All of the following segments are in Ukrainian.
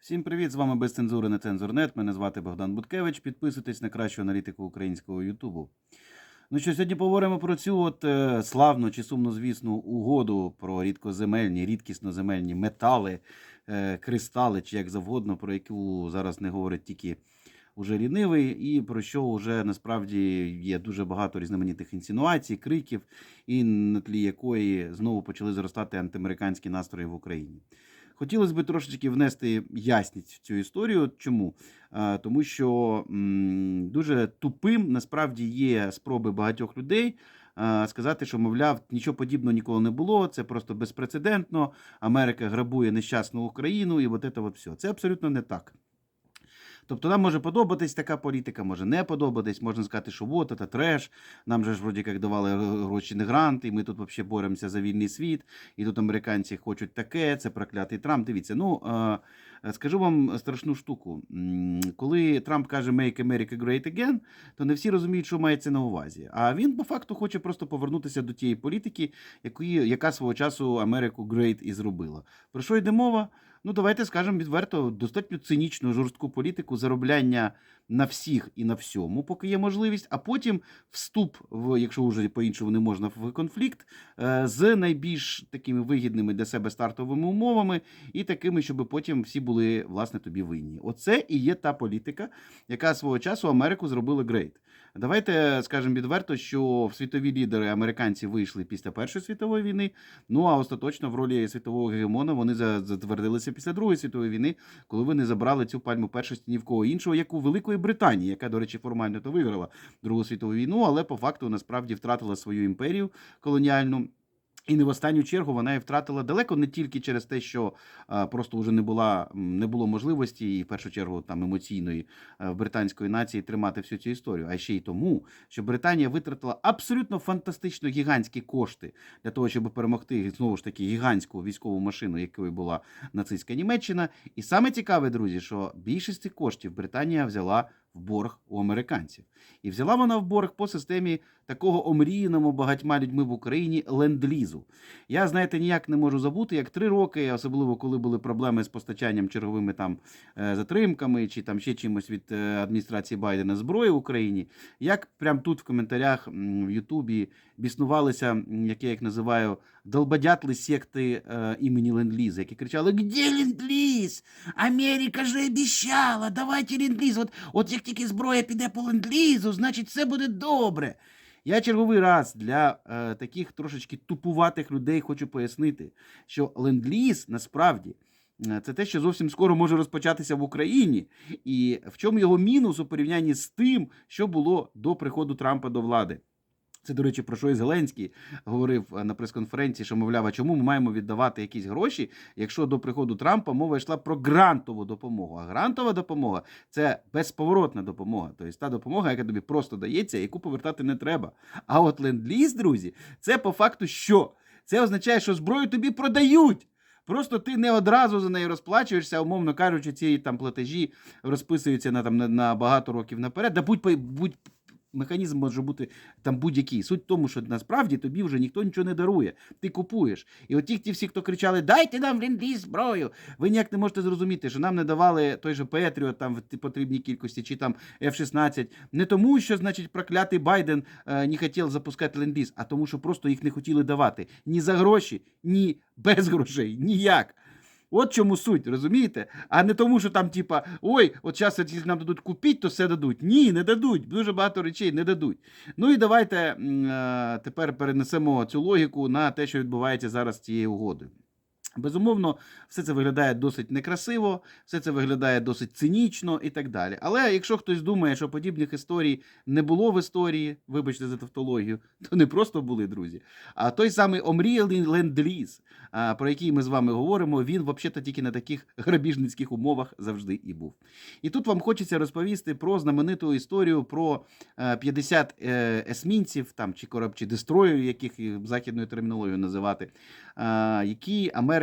Всім привіт! З вами без цензури на цензурнет. Мене звати Богдан Буткевич. Підписуйтесь на кращу аналітику українського Ютубу. Ну що, сьогодні поговоримо про цю от е, славну чи сумнозвісну угоду про рідкоземельні, рідкісноземельні метали, е, кристали, чи як завгодно, про яку зараз не говорить тільки уже лінивий, і про що вже насправді є дуже багато різноманітних інсинуацій, криків, і на тлі якої знову почали зростати антиамериканські настрої в Україні. Хотілося б трошечки внести ясність в цю історію. Чому? Тому що дуже тупим насправді є спроби багатьох людей сказати, що, мовляв, нічого подібного ніколи не було, це просто безпрецедентно. Америка грабує нещасну Україну, і от це от все. Це абсолютно не так. Тобто нам може подобатись така політика, може не подобатись, можна сказати, що вот це треш. Нам же ж вроді як давали гроші не гранти, і ми тут взагалі боремося за вільний світ, і тут американці хочуть таке, це проклятий Трамп. Дивіться, ну е, скажу вам страшну штуку. Коли Трамп каже Make America Great Again, то не всі розуміють, що мається на увазі. А він по факту хоче просто повернутися до тієї політики, яка свого часу Америку Great і зробила. Про що йде мова? Ну, давайте скажемо відверто, достатньо цинічну жорстку політику заробляння на всіх і на всьому, поки є можливість, а потім вступ в, якщо вже по-іншому не можна, в конфлікт е, з найбільш такими вигідними для себе стартовими умовами, і такими, щоб потім всі були власне тобі винні. Оце і є та політика, яка свого часу Америку зробила грейт. Давайте скажемо відверто, що світові лідери американці вийшли після Першої світової війни. Ну а остаточно в ролі світового гегемона вони за- затвердилися після Другої світової війни, коли вони забрали цю пальму першості ні в кого іншого, як у Великої Британії, яка, до речі, формально то виграла Другу світову війну, але по факту насправді втратила свою імперію колоніальну. І не в останню чергу вона і втратила далеко не тільки через те, що а, просто вже не була не було можливості, і в першу чергу там емоційної е, британської нації тримати всю цю історію, а ще й тому, що Британія витратила абсолютно фантастично гігантські кошти для того, щоб перемогти знову ж таки гігантську військову машину, якою була нацистська Німеччина. І саме цікаве, друзі, що більшість цих коштів Британія взяла в борг у американців. І взяла вона в борг по системі такого омріяного багатьма людьми в Україні ленд-лізу. Я, знаєте, ніяк не можу забути, як три роки, особливо коли були проблеми з постачанням черговими там е, затримками чи там ще чимось від е, адміністрації Байдена зброї в Україні, як прямо тут в коментарях в Ютубі біснувалися, як я їх називаю, долбодятли секти е, імені Ленд-Ліза, які кричали: Где Ленд-Ліз? Америка же обіцяла, давайте Ленд-Ліз. От, от як тільки зброя піде по Ленд-Лізу, значить все буде добре. Я черговий раз для е, таких трошечки тупуватих людей хочу пояснити, що ленд-ліз насправді е, це те, що зовсім скоро може розпочатися в Україні, і в чому його мінус у порівнянні з тим, що було до приходу Трампа до влади. Це, до речі, про що і Зеленський говорив е, на прес-конференції, що мовляв, а чому ми маємо віддавати якісь гроші, якщо до приходу Трампа мова йшла про грантову допомогу. А грантова допомога це безповоротна допомога. Тобто та допомога, яка тобі просто дається, яку повертати не треба. А от ленд-ліз, друзі, це по факту що? Це означає, що зброю тобі продають. Просто ти не одразу за неї розплачуєшся, умовно кажучи, ці там платежі розписуються на там на, на багато років наперед. Да будь, будь механізм може бути там будь-який. Суть в тому, що насправді тобі вже ніхто нічого не дарує. Ти купуєш. І от ті, всі, хто кричали, дайте нам ленд-ліз зброю. Ви ніяк не можете зрозуміти, що нам не давали той же Петріот там в потрібній кількості, чи там F-16. Не тому, що, значить, проклятий Байден е, не хотів запускати ленд-ліз, а тому, що просто їх не хотіли давати. Ні за гроші, ні без грошей, ніяк. От чому суть, розумієте? А не тому, що там, типа, ой, от зараз якщо нам дадуть купити, то все дадуть. Ні, не дадуть. Дуже багато речей не дадуть. Ну і давайте е, тепер перенесемо цю логіку на те, що відбувається зараз з цією угодою. Безумовно, все це виглядає досить некрасиво, все це виглядає досить цинічно і так далі. Але якщо хтось думає, що подібних історій не було в історії, вибачте за тавтологію, то не просто були друзі. А той самий омріяний ленд-ліз, про який ми з вами говоримо, він взагалі тільки на таких грабіжницьких умовах завжди і був. І тут вам хочеться розповісти про знамениту історію про е, 50 е, есмінців там чи кораб, чи дестройерів, яких їх західною термінологією називати, е, які Америка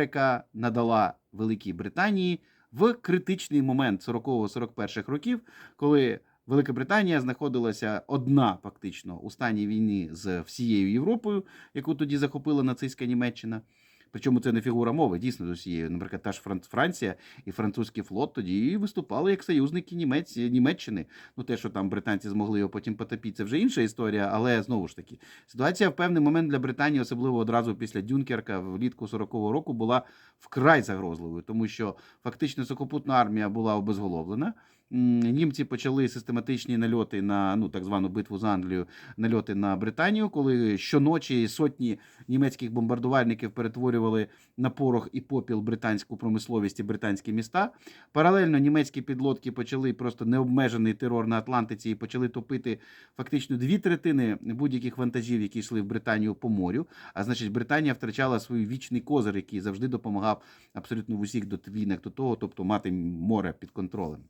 надала Великій Британії в критичний момент 40-41 років, коли Велика Британія знаходилася одна фактично у стані війни з всією Європою, яку тоді захопила нацистська Німеччина. Причому це не фігура мови, дійсно з усією. Наприклад, та ж Фран- Франція і французький флот тоді виступали як союзники Німець... Німеччини. Ну, те, що там британці змогли його потім потопити, це вже інша історія, але знову ж таки, ситуація в певний момент для Британії, особливо одразу після Дюнкерка, влітку 40-го року, була вкрай загрозливою, тому що фактично сухопутна армія була обезголовлена. Німці почали систематичні нальоти на ну так звану битву з Англією, нальоти на Британію, коли щоночі сотні німецьких бомбардувальників перетворювали на порох і попіл британську промисловість і британські міста. Паралельно німецькі підлодки почали просто необмежений терор на Атлантиці і почали топити фактично дві третини будь-яких вантажів, які йшли в Британію по морю. А значить, Британія втрачала свій вічний козир, який завжди допомагав абсолютно в усіх до війнах до того, тобто мати море під контролем.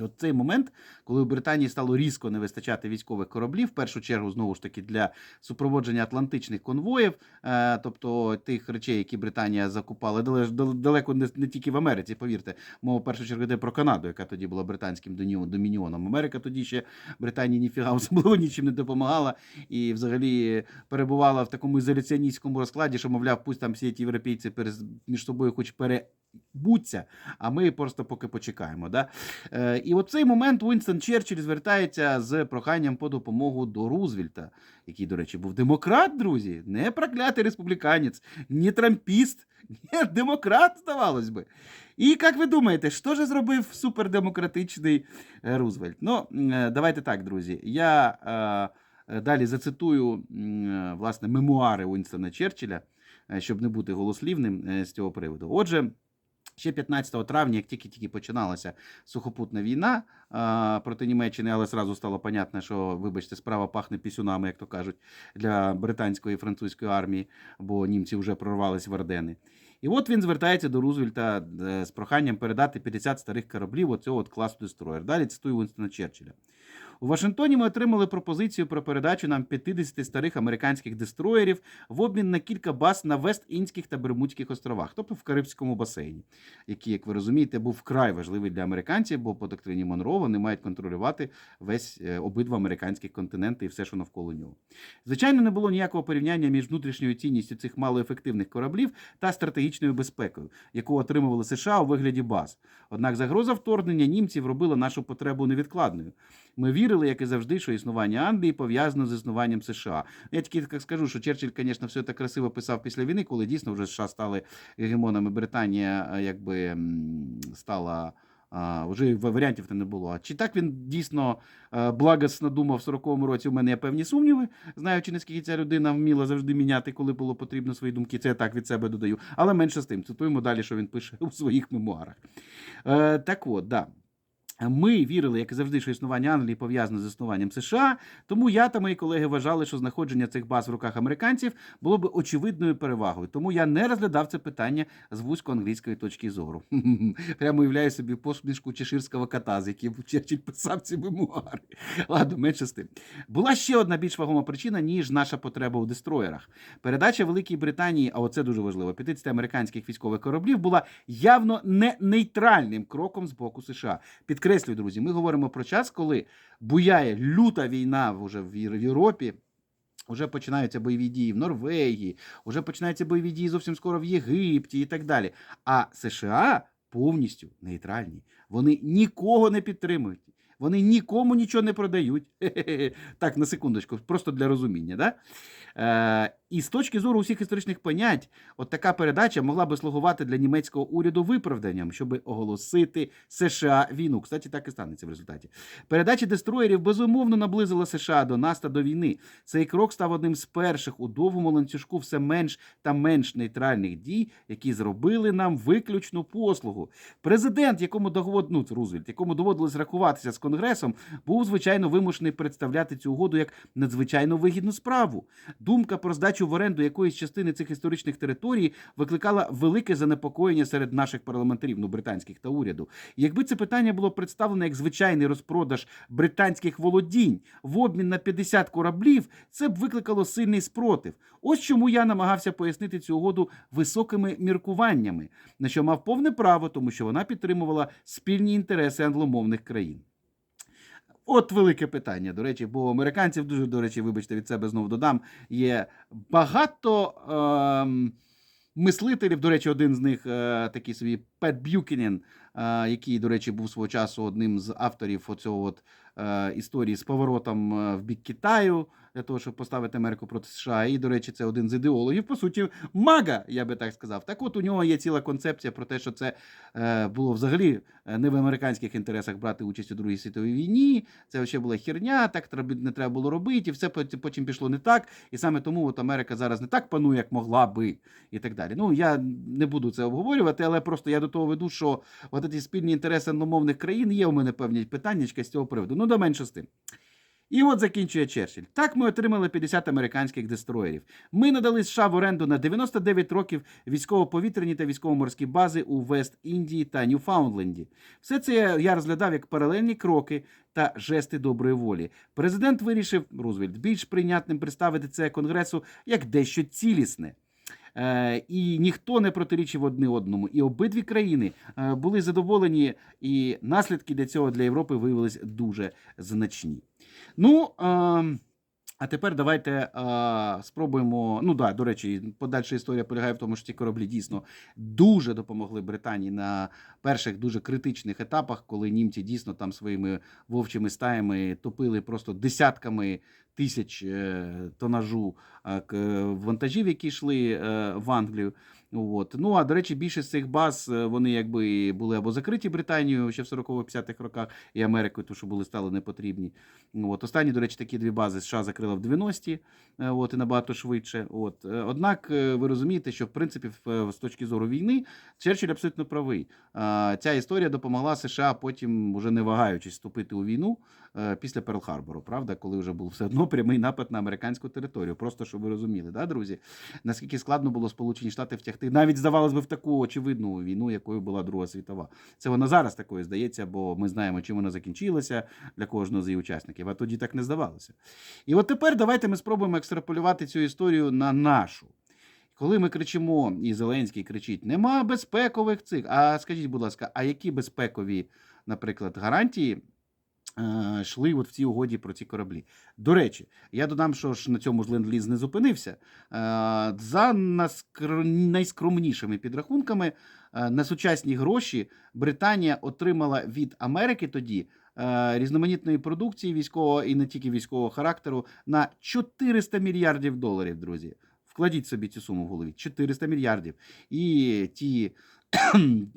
І от цей момент, коли у Британії стало різко не вистачати військових кораблів, в першу чергу знову ж таки для супроводження атлантичних конвоїв, е, тобто тих речей, які Британія закупала дале- дал- далеко не, тільки в Америці, повірте, мова в першу чергу йде про Канаду, яка тоді була британським домініоном. Америка тоді ще Британії ніфіга особливо нічим не допомагала і взагалі перебувала в такому ізоляціоністському розкладі, що, мовляв, пусть там всі ті європейці між собою хоч перебуться, а ми просто поки почекаємо. Да? Е, і от цей момент Уінстон Черчилль звертається з проханням по допомогу до Рузвельта, який, до речі, був демократ, друзі, не проклятий республіканець, не трампіст, ні, демократ, здавалось би. І як ви думаєте, що ж зробив супердемократичний е, Рузвельт? Ну, е, давайте так, друзі. Я е, далі зацитую е, власне мемуари Уінстона Черчилля, е, щоб не бути голослівним з цього приводу. Отже. Ще 15 травня, як тільки-тільки починалася сухопутна війна проти Німеччини, але зразу стало понятно, що, вибачте, справа пахне пісюнами, як то кажуть, для британської і французької армії, бо німці вже прорвались в Ордени. І от він звертається до Рузвельта е, з проханням передати 50 старих кораблів оцього от класу дестроєр. Далі цитую Вінстона Черчилля. У Вашингтоні ми отримали пропозицію про передачу нам 50 старих американських дестроєрів в обмін на кілька баз на Вест-Індських та Бермудських островах, тобто в Карибському басейні, який, як ви розумієте, був вкрай важливий для американців, бо по доктрині Монро вони мають контролювати весь е, обидва американських континенти і все, що навколо нього. Звичайно, не було ніякого порівняння між внутрішньою цінністю цих малоефективних кораблів та стратегічною безпекою, яку отримували США у вигляді баз. Однак загроза вторгнення німців робила нашу потребу невідкладною. Ми вірили, як і завжди, що існування Англії пов'язано з існуванням США. Я тільки так скажу, що Черчилль, звісно, все так красиво писав після війни, коли дійсно вже США стали гегемонами. Британія е, якби стала. Вже варіантів не було. А чи так він дійсно е, благосно думав в 40-му році? У мене є певні сумніви, знаючи, наскільки ця людина вміла завжди міняти, коли було потрібно свої думки. Це я так від себе додаю. Але менше з тим, цитуємо далі, що він пише у своїх мемуарах. Е, так от, да. Ми вірили, як і завжди, що існування Англії пов'язане з існуванням США. Тому я та мої колеги вважали, що знаходження цих баз в руках американців було б очевидною перевагою. Тому я не розглядав це питання з вузько-англійської точки зору. Прямо уявляю собі посмішку чеширського кота, з яким Черчилль писав ці мемуари. Ладно, менше з тим. Була ще одна більш вагома причина, ніж наша потреба у дестроєрах. Передача Великій Британії, а оце дуже важливо, 50 американських військових кораблів була явно не нейтральним кроком з боку США. Підкреслюю, друзі, ми говоримо про час, коли буяє люта війна вже в Європі. Вже починаються бойові дії в Норвегії, вже починаються бойові дії зовсім скоро в Єгипті і так далі. А США повністю нейтральні. Вони нікого не підтримують. Вони нікому нічого не продають. Так, на секундочку, просто для розуміння. Да? Е, і з точки зору усіх історичних понять, от така передача могла би слугувати для німецького уряду виправданням, щоб оголосити США війну. Кстати, так і станеться в результаті. Передача дестроєрів безумовно наблизила США до нас та до війни. Цей крок став одним з перших у довгому ланцюжку все менш та менш нейтральних дій, які зробили нам виключну послугу. Президент, якому довод... ну, Рузвельт, якому доводилось рахуватися з конгресом, був звичайно вимушений представляти цю угоду як надзвичайно вигідну справу. Думка про здачу в оренду якоїсь частини цих історичних територій викликала велике занепокоєння серед наших парламентарів, ну британських та уряду. І Якби це питання було представлено як звичайний розпродаж британських володінь в обмін на 50 кораблів, це б викликало сильний спротив. Ось чому я намагався пояснити цю угоду високими міркуваннями, на що мав повне право, тому що вона підтримувала спільні інтереси англомовних країн. От велике питання, до речі, бо американців дуже, до речі, вибачте, від себе знову додам, є багато е, мислителів. До речі, один з них е, такий собі Пет Б'юкінен, е, який, до речі, був свого часу одним з авторів оцього от, е, історії з поворотом е, в бік Китаю для того, щоб поставити Америку проти США. І, до речі, це один з ідеологів, по суті, мага, я би так сказав. Так от у нього є ціла концепція про те, що це було взагалі не в американських інтересах брати участь у Другій світовій війні. Це ще була херня, так не треба було робити, і все потім пішло не так. І саме тому от Америка зараз не так панує, як могла би, і так далі. Ну я не буду це обговорювати, але просто я до того веду, що от ці спільні інтереси англомовних країн є у мене певні питання з цього приводу. Ну, до менше з тим. І от закінчує Черчилль. Так ми отримали 50 американських дестроєрів. Ми надали США в оренду на 99 років військово-повітряні та військово-морські бази у Вест-Індії та Ньюфаундленді. Все це я розглядав як паралельні кроки та жести доброї волі. Президент вирішив Рузвельт більш прийнятним представити це конгресу як дещо цілісне. Е, і ніхто не протирічив одне одному. І обидві країни е, були задоволені, і наслідки для цього для Європи виявилися дуже значні. Ну, е, а тепер давайте е, спробуємо. Ну да, до речі, подальша історія полягає в тому, що ці кораблі дійсно дуже допомогли Британії на перших дуже критичних етапах, коли німці дійсно там своїми вовчими стаями топили просто десятками тисяч е, тонажу вантажів, які йшли е, в Англію. От. Ну а до речі, більшість цих баз е, вони якби були або закриті Британією ще в 40-50-х роках і Америкою, тому що були стали непотрібні. От. Останні, до речі, такі дві бази США закрила в 90-ті, е, от, і набагато швидше. От. Е, Однак ви розумієте, що в принципі з точки зору війни Черчилль абсолютно правий. Ця історія допомогла США потім, уже не вагаючись, вступити у війну після Перл-Харбору, правда, коли вже був все одно прямий напад на американську територію. Просто щоб ви розуміли, да, друзі, наскільки складно було Сполучені Штати втягти, навіть здавалось би, в таку очевидну війну, якою була Друга світова. Це вона зараз такою здається, бо ми знаємо, чим вона закінчилася для кожного з її учасників. А тоді так не здавалося. І от тепер давайте ми спробуємо екстраполювати цю історію на нашу. Коли ми кричимо, і Зеленський кричить: нема безпекових цих. А скажіть, будь ласка, а які безпекові, наприклад, гарантії е, йшли от в цій угоді про ці кораблі? До речі, я додам, що ж на цьому ж ленд-ліз не зупинився. Е, За найскромнішими підрахунками, е, на сучасні гроші Британія отримала від Америки тоді. е, Різноманітної продукції військового і не тільки військового характеру на 400 мільярдів доларів, друзі. Вкладіть собі цю суму в голові 400 мільярдів. І ті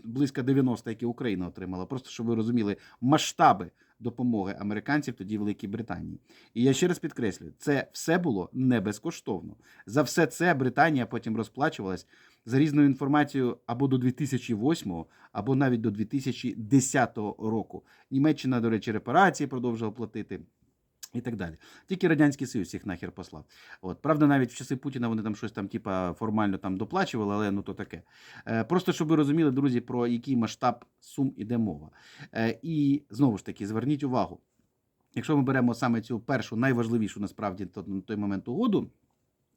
близько 90, які Україна отримала, просто щоб ви розуміли масштаби допомоги американців тоді Великій Британії. І я ще раз підкреслюю, це все було не безкоштовно. За все це Британія потім розплачувалась за різною інформацією або до 2008, або навіть до 2010 року. Німеччина, до речі, репарації продовжувала платити. І так далі. Тільки Радянський Союз їх нахер послав. От. Правда, навіть в часи Путіна вони там щось там, типа, формально там доплачували, але ну то таке. Е, просто щоб ви розуміли, друзі, про який масштаб сум іде мова. Е, і знову ж таки, зверніть увагу, якщо ми беремо саме цю першу, найважливішу насправді на той момент угоду.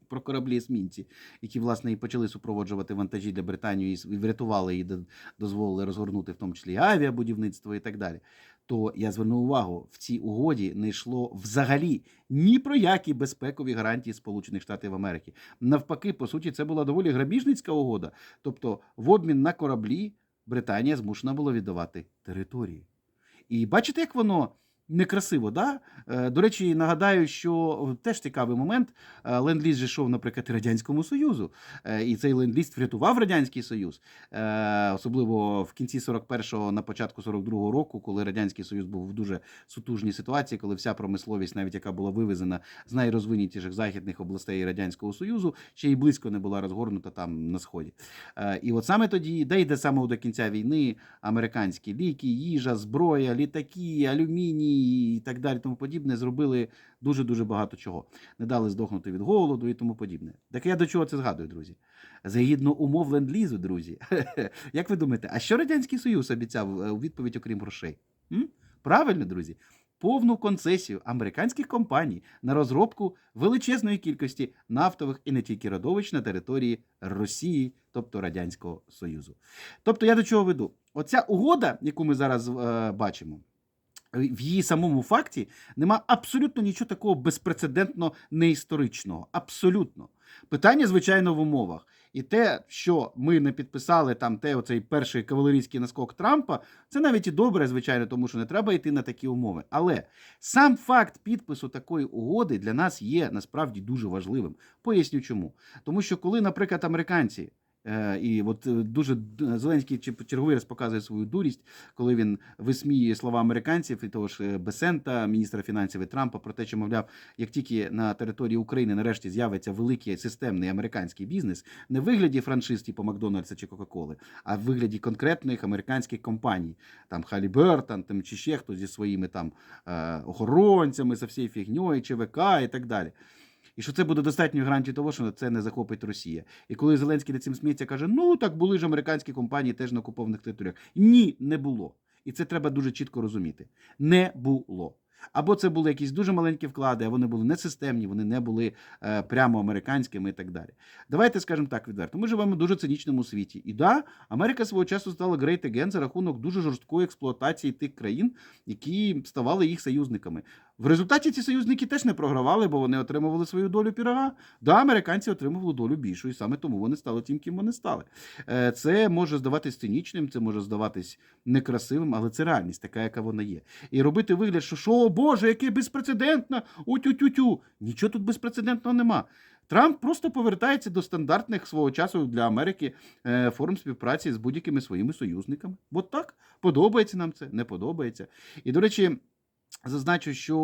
Про кораблі есмінці, які власне і почали супроводжувати вантажі для Британії і і врятували до- дозволили розгорнути, в тому числі і авіабудівництво і так далі. То я звернув увагу, в цій угоді не йшло взагалі ні про які безпекові гарантії Сполучених Штатів Америки. Навпаки, по суті, це була доволі грабіжницька угода. Тобто, в обмін на кораблі Британія змушена була віддавати території. І бачите, як воно некрасиво, да? Е, До речі, нагадаю, що теж цікавий момент. Е, Ленд-ліз йшов, наприклад, Радянському Союзу. Е, І цей ленд-ліз врятував Радянський Союз, Е, особливо в кінці 41-го, на початку 42-го року, коли Радянський Союз був в дуже сутужній ситуації, коли вся промисловість, навіть яка була вивезена з найрозвинутіших західних областей Радянського Союзу, ще й близько не була розгорнута там на сході. Е, І от саме тоді, де йде саме до кінця війни, американські ліки, їжа, зброя, літаки, алюміній і так далі, тому подібне, зробили дуже дуже багато чого. Не дали здохнути від голоду і тому подібне. Так я до чого це згадую, друзі? Згідно умов ленд-лізу, друзі. Як ви думаєте, а що Радянський Союз обіцяв е, у відповідь, окрім грошей? М? Правильно, друзі. Повну концесію американських компаній на розробку величезної кількості нафтових і не тільки родовищ на території Росії, тобто Радянського Союзу. Тобто я до чого веду? Оця угода, яку ми зараз е, бачимо, в її самому факті нема абсолютно нічого такого безпрецедентно неісторичного. Абсолютно. Питання, звичайно, в умовах. І те, що ми не підписали там те, оцей перший кавалерійський наскок Трампа, це навіть і добре, звичайно, тому що не треба йти на такі умови. Але сам факт підпису такої угоди для нас є насправді дуже важливим. Поясню чому. Тому що коли, наприклад, американці. Е, І от е, дуже Зеленський чи- черговий раз показує свою дурість, коли він висміює слова американців і того ж е, Бесента, міністра фінансів і Трампа, про те, що мовляв, як тільки на території України нарешті з'явиться великий системний американський бізнес, не в вигляді франшиз, типу Макдональдса чи Кока-Коли, а в вигляді конкретних американських компаній, там Халібертон, там чи ще хто зі своїми там е, охоронцями, за всією фігньою, ЧВК і так далі. І що це буде достатньою гарантією того, що це не захопить Росія. І коли Зеленський над цим сміється, каже: ну так були ж американські компанії теж на окупованих територіях. Ні, не було. І це треба дуже чітко розуміти. Не було. Або це були якісь дуже маленькі вклади, а вони були не системні, вони не були е, прямо американськими і так далі. Давайте скажемо так відверто. Ми живемо в дуже цинічному світі. І да, Америка свого часу стала great again за рахунок дуже жорсткої експлуатації тих країн, які ставали їх союзниками. В результаті ці союзники теж не програвали, бо вони отримували свою долю пірога. Да, американці отримували долю більшу, і саме тому вони стали тим, ким вони стали. Е, Це може здаватись цинічним, це може здаватись некрасивим, але це реальність, така, яка вона є. І робити вигляд, що що, о Боже, яке безпрецедентно, утю-тю-тю. Нічого тут безпрецедентного нема. Трамп просто повертається до стандартних свого часу для Америки е, форм співпраці з будь-якими своїми союзниками. От так подобається нам це, не подобається. І до речі. Зазначу, що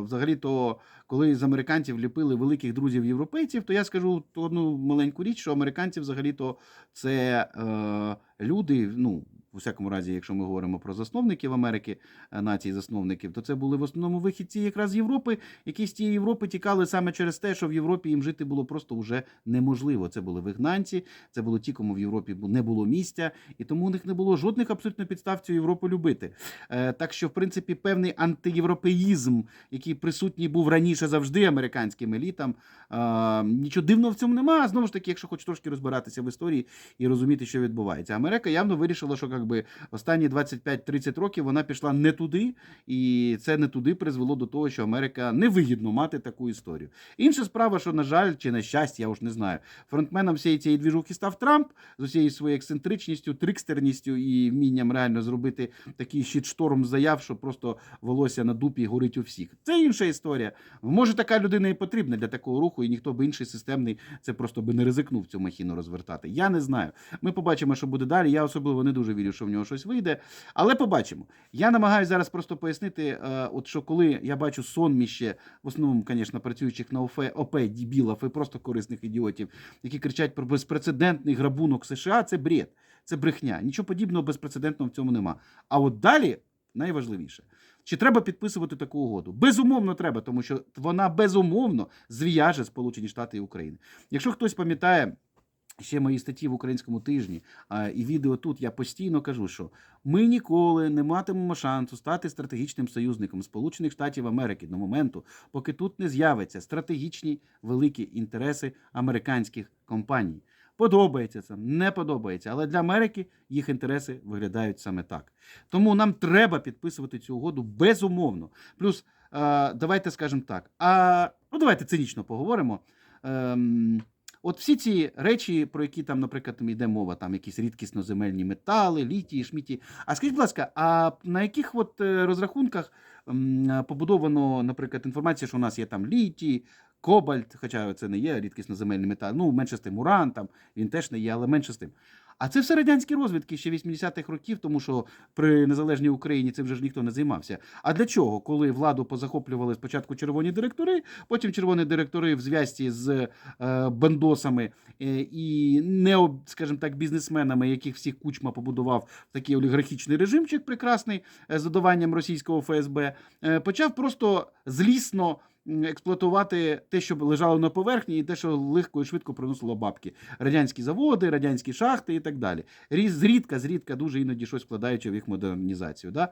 е, взагалі-то, коли з американців ліпили великих друзів європейців, то я скажу одну маленьку річ, що американці взагалі-то це е, люди, ну, у всякому разі, якщо ми говоримо про засновників Америки, е, нації засновників, то це були в основному вихідці якраз Європи, які з тієї Європи тікали саме через те, що в Європі їм жити було просто вже неможливо. Це були вигнанці, це були ті, кому в Європі не було місця, і тому у них не було жодних абсолютно підстав цю Європу любити. Е, так що, в принципі, певний антиєвропеїзм, який присутній був раніше завжди американським елітам, е, нічого дивного в цьому немає. Знову ж таки, якщо хоч трошки розбиратися в історії і розуміти, що відбувається. Америка явно вирішила, що якби останні 25-30 років вона пішла не туди, і це не туди призвело до того, що Америка невигідно мати таку історію. Інша справа, що, на жаль, чи на щастя, я уж не знаю, фронтменом всієї цієї двіжухи став Трамп з усією своєю ексцентричністю, трикстерністю і вмінням реально зробити такий щитшторм заяв, що просто волосся на дупі горить у всіх. Це інша історія. Може, така людина і потрібна для такого руху, і ніхто би інший системний це просто би не ризикнув цю махіну розвертати. Я не знаю. Ми побачимо, що буде далі. Я особливо не дуже вірю, що в нього щось вийде. Але побачимо. Я намагаюся зараз просто пояснити, е, от що коли я бачу сонміще, в основному, звісно, працюючих на ОФ, ОП, дібілів і просто корисних ідіотів, які кричать про безпрецедентний грабунок США, це бред, це брехня. Нічого подібного безпрецедентного в цьому нема. А от далі найважливіше. Чи треба підписувати таку угоду? Безумовно, треба, тому що вона безумовно зв'яже Сполучені Штати і Україну. Якщо хтось пам'ятає ще мої статті в українському тижні і відео тут, я постійно кажу, що ми ніколи не матимемо шансу стати стратегічним союзником Сполучених Штатів Америки до моменту, поки тут не з'являться стратегічні великі інтереси американських компаній. Подобається це, не подобається, але для Америки їх інтереси виглядають саме так. Тому нам треба підписувати цю угоду безумовно. Плюс, давайте скажемо так. А ну давайте цинічно поговоримо. От всі ці речі, про які там, наприклад, йде мова, там якісь рідкісноземельні метали, літії, шміті. А скажіть, будь ласка, а на яких от е, розрахунках побудовано, наприклад, інформація, що у нас є там літій, кобальт, хоча це не є рідкісноземельний метал, ну менше з тим уран, там він теж не є, але менше з тим. А це все радянські розвідки ще 80-х років, тому що при незалежній Україні цим вже ж ніхто не займався. А для чого, коли владу позахоплювали спочатку червоні директори, потім червоні директори в зв'язці з е, бандосами е, і не, скажімо так, бізнесменами, яких всіх кучма побудував такий олігархічний режимчик прекрасний е, з додаванням російського ФСБ, е, почав просто злісно. Експлуатувати те, що лежало на поверхні, і те, що легко і швидко приносило бабки. Радянські заводи, радянські шахти і так далі. Різ- Зрідка, зрідка, дуже іноді щось вкладаючи в їх модернізацію. Да?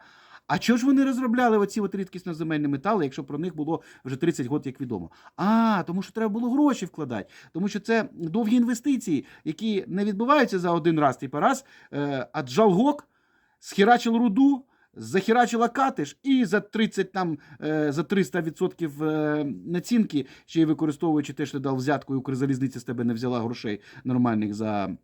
А чого ж вони розробляли оці от рідкісно-земельні метали, якщо про них було вже 30 років, як відомо? А, тому що треба було гроші вкладати, тому що це довгі інвестиції, які не відбуваються за один раз, типу раз, е, а джалгок схерачив руду, захерачила катиш і за 30 там е, за 300% е, націнки, ще й використовуючи те, що ти дав взятку, і Укрзалізниця з тебе не взяла грошей нормальних за.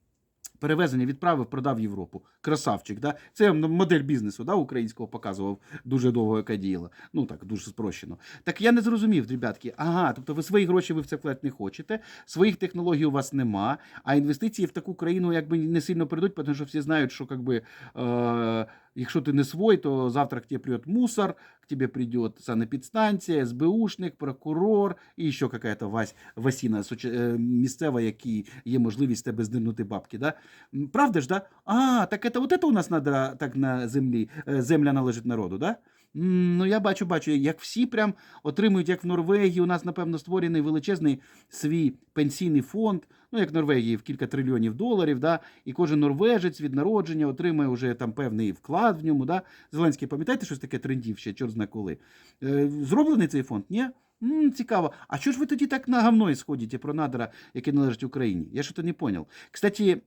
Перевезення відправив, продав Європу. Красавчик, да? Це модель бізнесу да, українського показував дуже довго, яка діяла. Ну так, дуже спрощено. Так я не зрозумів, ребятки. Ага, тобто ви свої гроші ви в це вклад не хочете, своїх технологій у вас нема, а інвестиції в таку країну якби не сильно прийдуть, тому що всі знають, що якби, е, якщо ти не свой, то завтра к тебе придет мусор, к тебе придет санепідстанція, СБУшник, прокурор і ще какая-то Вась, Васіна е, місцева, якій є можливість тебе здирнути бабки. Да? Правда ж, да? А, так это вот это у нас надо так на землі, е, земля належить народу, да? Ну, я бачу, бачу, як всі прям отримують, як в Норвегії, у нас, напевно, створений величезний свій пенсійний фонд, ну, як в Норвегії, в кілька трильйонів доларів, да? і кожен норвежець від народження отримує вже там певний вклад в ньому. Да? Зеленський, пам'ятаєте, щось таке трендів ще, чорт зна коли? Е, зроблений цей фонд? Ні? М, цікаво. А що ж ви тоді так на говно сходите про надра, яке належить Україні? Я що-то не поняв. Кстати,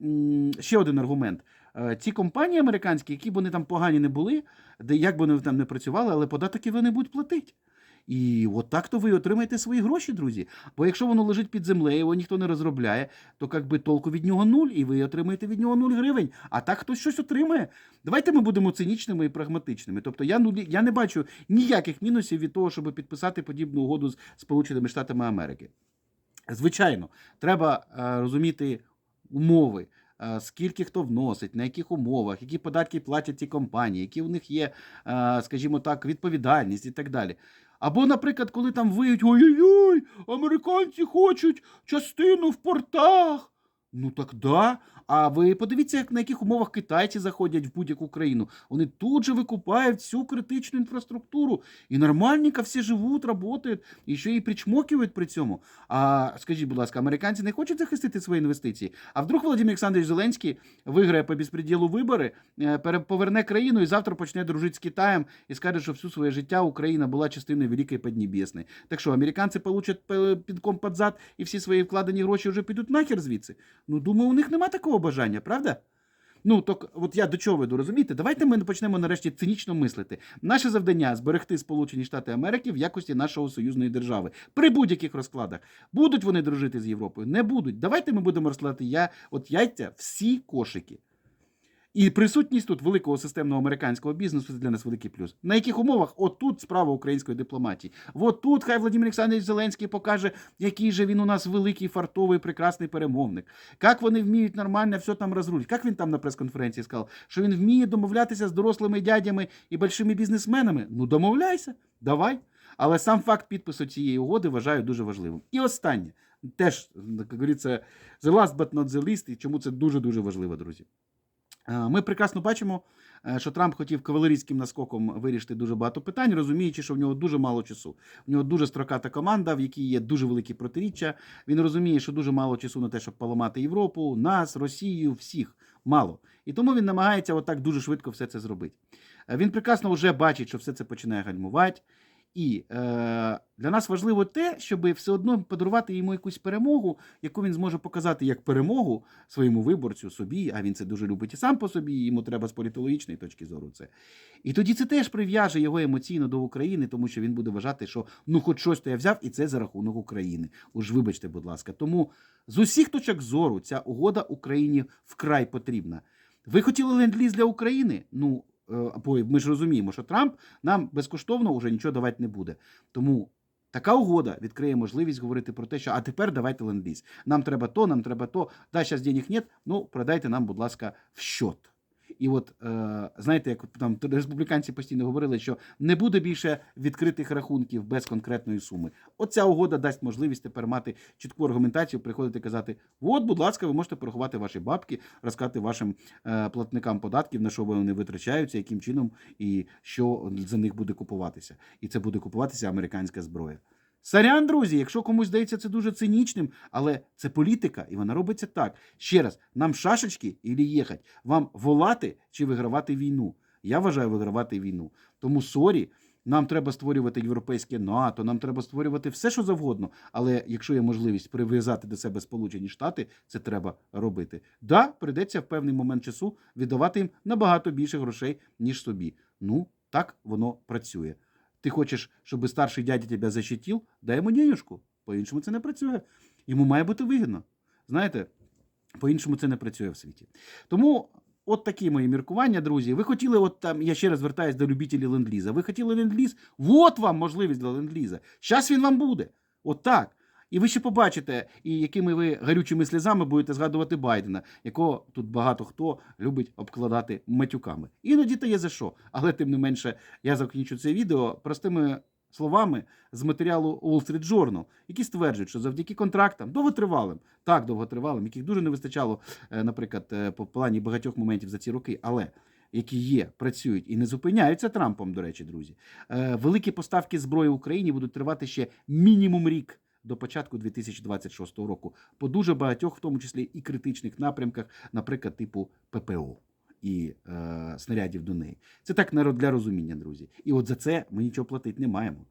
ще один аргумент. Е, Ці компанії американські, які б вони там погані не були, де як би вони там не працювали, але податки вони будуть платити. І от так то ви отримаєте свої гроші, друзі. Бо якщо воно лежить під землею, його ніхто не розробляє, то як би толку від нього нуль, і ви отримаєте від нього нуль гривень. А так хтось щось отримає. Давайте ми будемо цинічними і прагматичними. Тобто я нулі, я не бачу ніяких мінусів від того, щоб підписати подібну угоду з Сполученими Штатами Америки. Звичайно, треба е, розуміти умови. е, Скільки хто вносить, на яких умовах, які податки платять ці компанії, які у них є, е, скажімо так, відповідальність і так далі. Або, наприклад, коли там виють ой-ой-ой, американці хочуть частину в портах. Ну так да. А ви подивіться, на яких умовах китайці заходять в будь-яку країну. Вони тут же викупають всю критичну інфраструктуру. І нормальненько всі живуть, працюють, і ще й причмокують при цьому. А скажіть, будь ласка, американці не хочуть захистити свої інвестиції? А вдруг Володимир Олександрович Зеленський виграє по безпреділу вибори, е, пере- поверне країну і завтра почне дружити з Китаєм і скаже, що всю своє життя Україна була частиною Великої Поднебесної. Так що, американці получать підком під зад і всі свої вкладені гроші вже підуть нахер звідси? Ну, думаю, у них нема такого бажання, правда? Ну, так от я до чого веду, розумієте? Давайте ми почнемо нарешті цинічно мислити. Наше завдання зберегти Сполучені Штати Америки в якості нашого союзної держави при будь-яких розкладах. Будуть вони дружити з Європою? Не будуть. Давайте ми будемо розкладати я, от яйця всі кошики. І присутність тут великого системного американського бізнесу це для нас великий плюс. На яких умовах? Отут справа української дипломатії. От тут хай Владимир Олександрович Зеленський покаже, який же він у нас великий, фартовий, прекрасний перемовник. Як вони вміють нормально все там розрулити. Як він там на прес-конференції сказав, що він вміє домовлятися з дорослими дядями і большими бізнесменами? Ну домовляйся, давай. Але сам факт підпису цієї угоди вважаю дуже важливим. І останнє, теж, як говориться, the last but not the least, і чому це дуже-дуже важливо, друзі. Е, Ми прекрасно бачимо, е, що Трамп хотів кавалерійським наскоком вирішити дуже багато питань, розуміючи, що в нього дуже мало часу. В нього дуже строката команда, в якій є дуже великі протиріччя. Він розуміє, що дуже мало часу на те, щоб поламати Європу, нас, Росію, всіх мало. І тому він намагається отак дуже швидко все це зробити. Е, Він прекрасно вже бачить, що все це починає гальмувати. І е, для нас важливо те, щоб все одно подарувати йому якусь перемогу, яку він зможе показати як перемогу своєму виборцю, собі, а він це дуже любить і сам по собі, і йому треба з політологічної точки зору це. І тоді це теж прив'яже його емоційно до України, тому що він буде вважати, що ну хоч щось то я взяв, і це за рахунок України. Уж вибачте, будь ласка. Тому з усіх точок зору ця угода Україні вкрай потрібна. Ви хотіли ленд-ліз для України? Ну, ми ж розуміємо, що Трамп нам безкоштовно вже нічого давати не буде. Тому така угода відкриє можливість говорити про те, що а тепер давайте ленд-ліз. Нам треба то, нам треба то. Да, зараз денег нет, ну продайте нам, будь ласка, в счет. І от е, знаєте, як там республіканці постійно говорили, що не буде більше відкритих рахунків без конкретної суми. Оця угода дасть можливість тепер мати чітку аргументацію, приходити і казати: от, будь ласка, ви можете порахувати ваші бабки, розказати вашим е, платникам податків, на що вони витрачаються, яким чином і що за них буде купуватися. І це буде купуватися американська зброя. Сорян, друзі, якщо комусь здається це дуже цинічним, але це політика, і вона робиться так. Ще раз, нам шашечки і їхати, вам волати чи вигравати війну. Я вважаю вигравати війну. Тому сорі, нам треба створювати європейське НАТО, нам треба створювати все, що завгодно. Але якщо є можливість прив'язати до себе Сполучені Штати, це треба робити. Да, прийдеться в певний момент часу віддавати їм набагато більше грошей, ніж собі. Ну, так воно працює. Ти хочеш, щоб старший дядя тебе защитив, дай йому денежку. По-іншому це не працює. Йому має бути вигідно. Знаєте, по-іншому це не працює в світі. Тому. От такі мої міркування, друзі. Ви хотіли, от там, я ще раз звертаюся до любителів ленд-ліза. Ви хотіли ленд-ліз? Вот вам можливість для ленд-ліза. Щас він вам буде. От так. І ви ще побачите, і якими ви гарючими сльозами будете згадувати Байдена, якого тут багато хто любить обкладати матюками. Іноді то є за що. Але тим не менше, я закінчу це відео простими словами з матеріалу Wall Street Journal, які стверджують, що завдяки контрактам довготривалим, так довготривалим, яких дуже не вистачало, е, наприклад, е, по плані багатьох моментів за ці роки, але які є, працюють і не зупиняються Трампом, до речі, друзі. Е, Великі поставки зброї Україні будуть тривати ще мінімум рік. До початку 2026 року по дуже багатьох, в тому числі і критичних напрямках, наприклад, типу ППО і е, снарядів до неї. Це так народ для розуміння, друзі. І от за це ми нічого платити не маємо.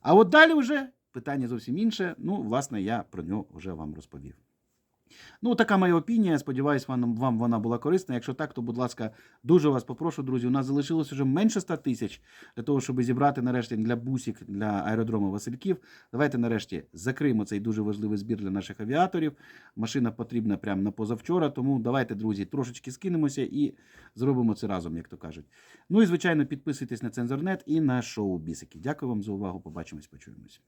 А от далі вже питання зовсім інше. Ну, власне, я про нього вже вам розповів. Ну, така моя опінія. Сподіваюсь, вам, вам вона була корисна. Якщо так, то, будь ласка, дуже вас попрошу, друзі. У нас залишилось вже менше 100 тисяч для того, щоб зібрати нарешті для бусік, для аеродрому Васильків. Давайте нарешті закриємо цей дуже важливий збір для наших авіаторів. Машина потрібна прямо на позавчора. Тому давайте, друзі, трошечки скинемося і зробимо це разом, як то кажуть. Ну і звичайно, підписуйтесь на Цензорнет і на шоу Бісики. Дякую вам за увагу. Побачимось, почуємось.